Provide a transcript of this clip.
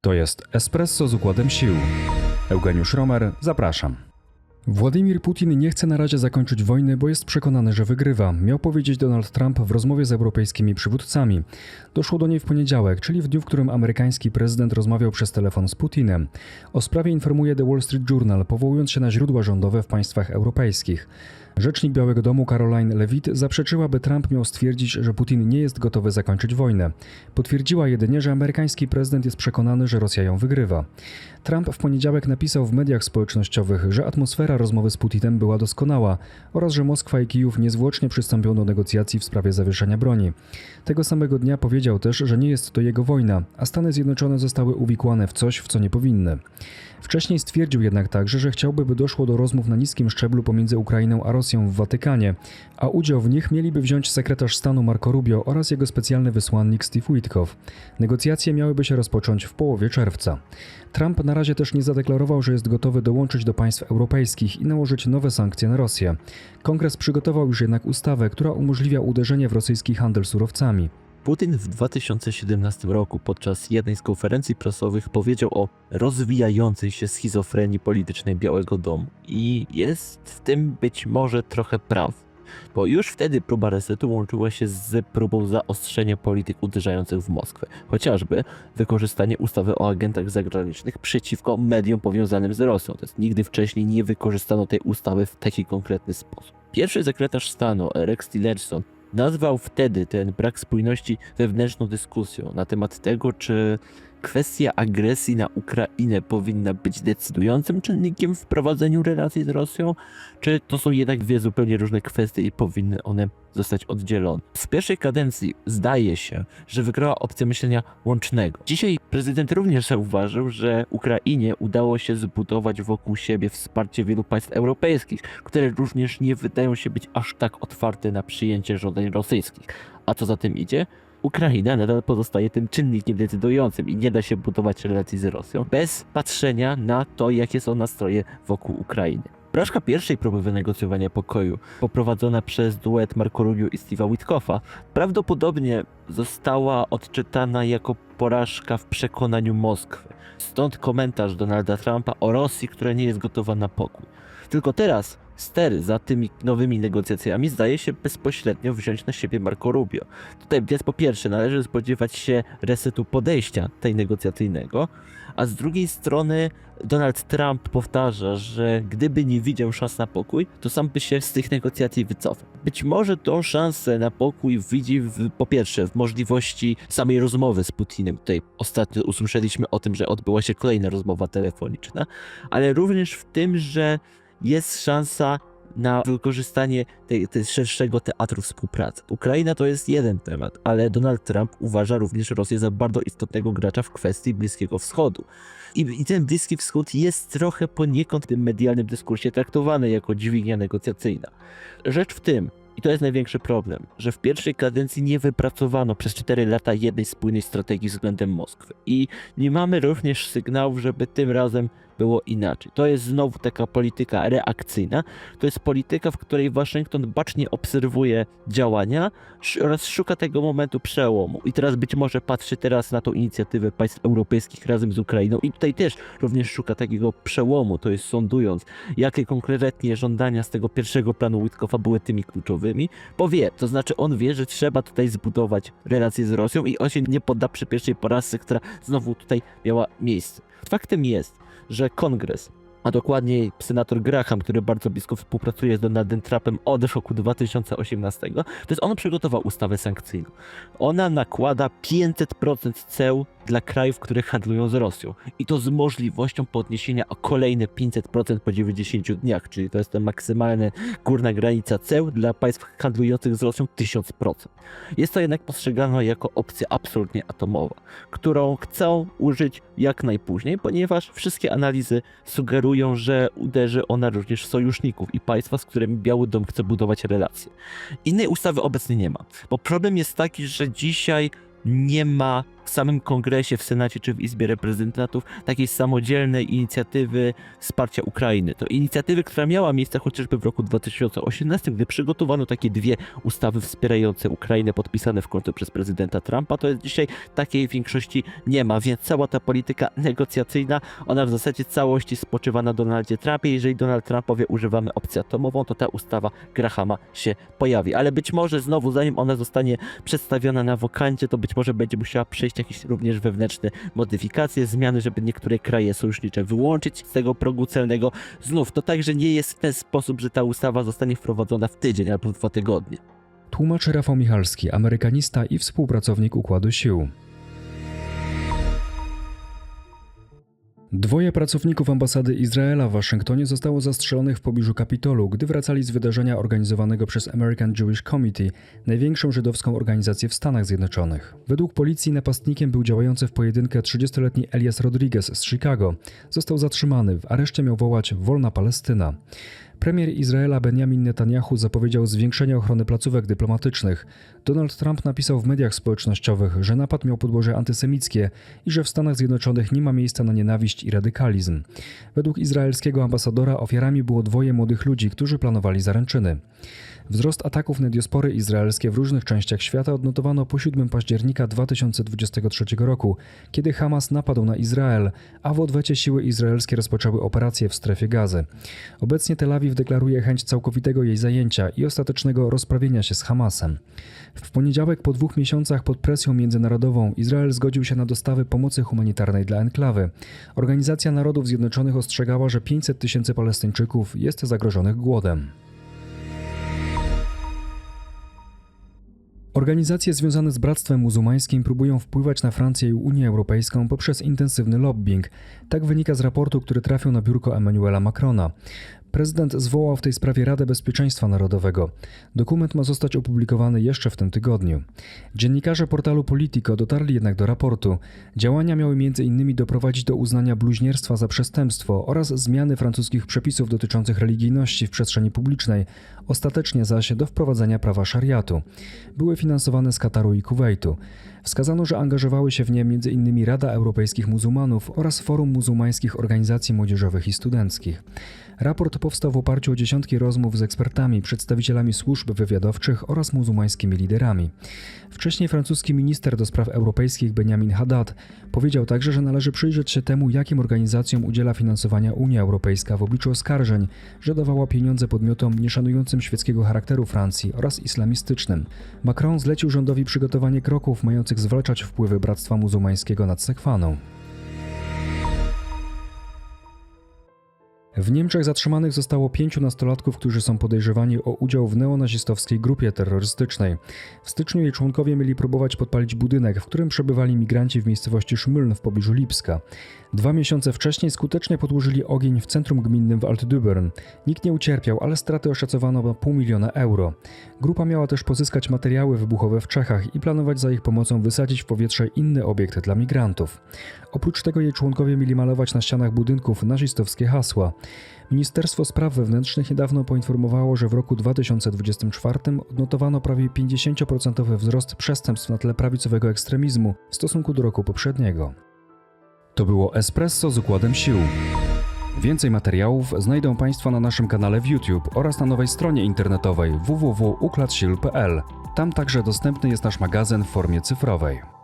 To jest Espresso z układem sił. Eugeniusz Romer, zapraszam. Władimir Putin nie chce na razie zakończyć wojny, bo jest przekonany, że wygrywa, miał powiedzieć Donald Trump w rozmowie z europejskimi przywódcami. Doszło do niej w poniedziałek, czyli w dniu, w którym amerykański prezydent rozmawiał przez telefon z Putinem. O sprawie informuje The Wall Street Journal, powołując się na źródła rządowe w państwach europejskich. Rzecznik Białego Domu Caroline Levitt zaprzeczyła, by Trump miał stwierdzić, że Putin nie jest gotowy zakończyć wojnę. Potwierdziła jedynie, że amerykański prezydent jest przekonany, że Rosja ją wygrywa. Trump w poniedziałek napisał w mediach społecznościowych, że atmosfera rozmowy z Putinem była doskonała oraz że Moskwa i Kijów niezwłocznie przystąpią do negocjacji w sprawie zawieszenia broni. Tego samego dnia powiedział też, że nie jest to jego wojna, a Stany Zjednoczone zostały uwikłane w coś, w co nie powinny. Wcześniej stwierdził jednak także, że chciałby, by doszło do rozmów na niskim szczeblu pomiędzy Ukrainą a Rosją w Watykanie, a udział w nich mieliby wziąć sekretarz stanu Marco Rubio oraz jego specjalny wysłannik Steve Witkow. Negocjacje miałyby się rozpocząć w połowie czerwca. Trump na razie też nie zadeklarował, że jest gotowy dołączyć do państw europejskich i nałożyć nowe sankcje na Rosję. Kongres przygotował już jednak ustawę, która umożliwia uderzenie w rosyjski handel surowcami. Putin w 2017 roku podczas jednej z konferencji prasowych powiedział o rozwijającej się schizofrenii politycznej Białego Domu. I jest w tym być może trochę prawdy. Bo już wtedy próba resetu łączyła się z próbą zaostrzenia polityk uderzających w Moskwę. Chociażby wykorzystanie ustawy o agentach zagranicznych przeciwko mediom powiązanym z Rosją. To jest nigdy wcześniej nie wykorzystano tej ustawy w taki konkretny sposób. Pierwszy sekretarz stanu, Rex Tillerson, nazwał wtedy ten brak spójności wewnętrzną dyskusją na temat tego, czy kwestia agresji na Ukrainę powinna być decydującym czynnikiem w prowadzeniu relacji z Rosją, czy to są jednak dwie zupełnie różne kwestie i powinny one zostać oddzielone. W pierwszej kadencji zdaje się, że wygrała opcja myślenia łącznego. Dzisiaj prezydent również zauważył, że Ukrainie udało się zbudować wokół siebie wsparcie wielu państw europejskich, które również nie wydają się być aż tak otwarte na przyjęcie żądań rosyjskich. A co za tym idzie? Ukraina nadal pozostaje tym czynnikiem decydującym i nie da się budować relacji z Rosją bez patrzenia na to, jakie są nastroje wokół Ukrainy. Porażka pierwszej próby wynegocjowania pokoju, poprowadzona przez duet Marco Rubio i Steve'a Witkoffa, prawdopodobnie została odczytana jako porażka w przekonaniu Moskwy. Stąd komentarz Donalda Trumpa o Rosji, która nie jest gotowa na pokój. Tylko teraz stery za tymi nowymi negocjacjami zdaje się bezpośrednio wziąć na siebie Marco Rubio. Tutaj więc po pierwsze należy spodziewać się resetu podejścia tej negocjacyjnego, a z drugiej strony Donald Trump powtarza, że gdyby nie widział szans na pokój, to sam by się z tych negocjacji wycofał. Być może tą szansę na pokój widzi w, po pierwsze w możliwości samej rozmowy z Putinem. Tutaj ostatnio usłyszeliśmy o tym, że odbyła się kolejna rozmowa telefoniczna, ale również w tym, że jest szansa na wykorzystanie tej, tej szerszego teatru współpracy. Ukraina to jest jeden temat, ale Donald Trump uważa również Rosję za bardzo istotnego gracza w kwestii Bliskiego Wschodu. I, I ten Bliski Wschód jest trochę poniekąd w tym medialnym dyskursie traktowany jako dźwignia negocjacyjna. Rzecz w tym, i to jest największy problem, że w pierwszej kadencji nie wypracowano przez 4 lata jednej spójnej strategii względem Moskwy. I nie mamy również sygnałów, żeby tym razem było inaczej. To jest znowu taka polityka reakcyjna. To jest polityka, w której Waszyngton bacznie obserwuje działania oraz szuka tego momentu przełomu. I teraz być może patrzy teraz na tą inicjatywę państw europejskich razem z Ukrainą i tutaj też również szuka takiego przełomu, to jest sądując, jakie konkretnie żądania z tego pierwszego planu Witkoffa były tymi kluczowymi, bo wie, to znaczy on wie, że trzeba tutaj zbudować relacje z Rosją i on się nie podda przy pierwszej porażce, która znowu tutaj miała miejsce. Faktem jest, że kongres, a dokładniej senator Graham, który bardzo blisko współpracuje z Donaldem Trumpem od roku 2018, to jest on przygotował ustawę sankcyjną. Ona nakłada 500% ceł dla krajów, które handlują z Rosją. I to z możliwością podniesienia o kolejne 500% po 90 dniach, czyli to jest ta maksymalna górna granica ceł dla państw handlujących z Rosją 1000%. Jest to jednak postrzegane jako opcja absolutnie atomowa, którą chcą użyć jak najpóźniej, ponieważ wszystkie analizy sugerują, że uderzy ona również sojuszników i państwa, z którymi Biały Dom chce budować relacje. Innej ustawy obecnie nie ma, bo problem jest taki, że dzisiaj nie ma samym kongresie, w Senacie czy w Izbie Reprezentantów takiej samodzielnej inicjatywy wsparcia Ukrainy. To inicjatywy, która miała miejsce chociażby w roku 2018, gdy przygotowano takie dwie ustawy wspierające Ukrainę podpisane w końcu przez prezydenta Trumpa. To jest dzisiaj takiej większości nie ma, więc cała ta polityka negocjacyjna, ona w zasadzie całości spoczywa na Donaldzie Trumpie. Jeżeli Donald Trump powie używamy opcję atomową, to ta ustawa Grahama się pojawi. Ale być może znowu, zanim ona zostanie przedstawiona na wokandzie, to być może będzie musiała przejść jakieś również wewnętrzne modyfikacje, zmiany, żeby niektóre kraje sojusznicze wyłączyć z tego progu celnego. Znów, to także nie jest w ten sposób, że ta ustawa zostanie wprowadzona w tydzień albo w dwa tygodnie. Tłumaczy Rafał Michalski, amerykanista i współpracownik Układu Sił. Dwoje pracowników ambasady Izraela w Waszyngtonie zostało zastrzelonych w pobliżu Kapitolu, gdy wracali z wydarzenia organizowanego przez American Jewish Committee, największą żydowską organizację w Stanach Zjednoczonych. Według policji napastnikiem był działający w pojedynkę 30-letni Elias Rodriguez z Chicago. Został zatrzymany, w areszcie miał wołać Wolna Palestyna. Premier Izraela Benjamin Netanyahu zapowiedział zwiększenie ochrony placówek dyplomatycznych. Donald Trump napisał w mediach społecznościowych, że napad miał podłoże antysemickie i że w Stanach Zjednoczonych nie ma miejsca na nienawiść i radykalizm. Według izraelskiego ambasadora ofiarami było dwoje młodych ludzi, którzy planowali zaręczyny. Wzrost ataków na diaspory izraelskie w różnych częściach świata odnotowano po 7 października 2023 roku, kiedy Hamas napadł na Izrael, a w odwecie siły izraelskie rozpoczęły operacje w strefie gazy. Obecnie Tel Awiw deklaruje chęć całkowitego jej zajęcia i ostatecznego rozprawienia się z Hamasem. W poniedziałek po dwóch miesiącach pod presją międzynarodową Izrael zgodził się na dostawy pomocy humanitarnej dla enklawy. Organizacja Narodów Zjednoczonych ostrzegała, że 500 tysięcy Palestyńczyków jest zagrożonych głodem. Organizacje związane z Bractwem Muzułmańskim próbują wpływać na Francję i Unię Europejską poprzez intensywny lobbying. Tak wynika z raportu, który trafił na biurko Emmanuela Macrona. Prezydent zwołał w tej sprawie Radę Bezpieczeństwa Narodowego. Dokument ma zostać opublikowany jeszcze w tym tygodniu. Dziennikarze portalu Politico dotarli jednak do raportu. Działania miały m.in. doprowadzić do uznania bluźnierstwa za przestępstwo oraz zmiany francuskich przepisów dotyczących religijności w przestrzeni publicznej, ostatecznie zaś do wprowadzenia prawa szariatu. Były finansowane z Kataru i Kuwejtu. Wskazano, że angażowały się w nie m.in. Rada Europejskich Muzułmanów oraz Forum Muzułmańskich Organizacji Młodzieżowych i Studenckich. Raport powstał w oparciu o dziesiątki rozmów z ekspertami, przedstawicielami służb wywiadowczych oraz muzułmańskimi liderami. Wcześniej francuski minister do spraw europejskich Benjamin Haddad powiedział także, że należy przyjrzeć się temu, jakim organizacjom udziela finansowania Unia Europejska w obliczu oskarżeń, że dawała pieniądze podmiotom nieszanującym świeckiego charakteru Francji oraz islamistycznym. Macron zlecił rządowi przygotowanie kroków mających zwalczać wpływy Bractwa Muzułmańskiego nad Sekwaną. W Niemczech zatrzymanych zostało pięciu nastolatków, którzy są podejrzewani o udział w neonazistowskiej grupie terrorystycznej. W styczniu jej członkowie mieli próbować podpalić budynek, w którym przebywali migranci w miejscowości Szmyln w pobliżu Lipska. Dwa miesiące wcześniej skutecznie podłożyli ogień w centrum gminnym w Altdübern. Nikt nie ucierpiał, ale straty oszacowano na pół miliona euro. Grupa miała też pozyskać materiały wybuchowe w Czechach i planować za ich pomocą wysadzić w powietrze inny obiekt dla migrantów. Oprócz tego jej członkowie mieli malować na ścianach budynków nazistowskie hasła. Ministerstwo Spraw Wewnętrznych niedawno poinformowało, że w roku 2024 odnotowano prawie 50% wzrost przestępstw na tle prawicowego ekstremizmu w stosunku do roku poprzedniego. To było Espresso z układem sił. Więcej materiałów znajdą Państwo na naszym kanale w YouTube oraz na nowej stronie internetowej www.układsil.pl. Tam także dostępny jest nasz magazyn w formie cyfrowej.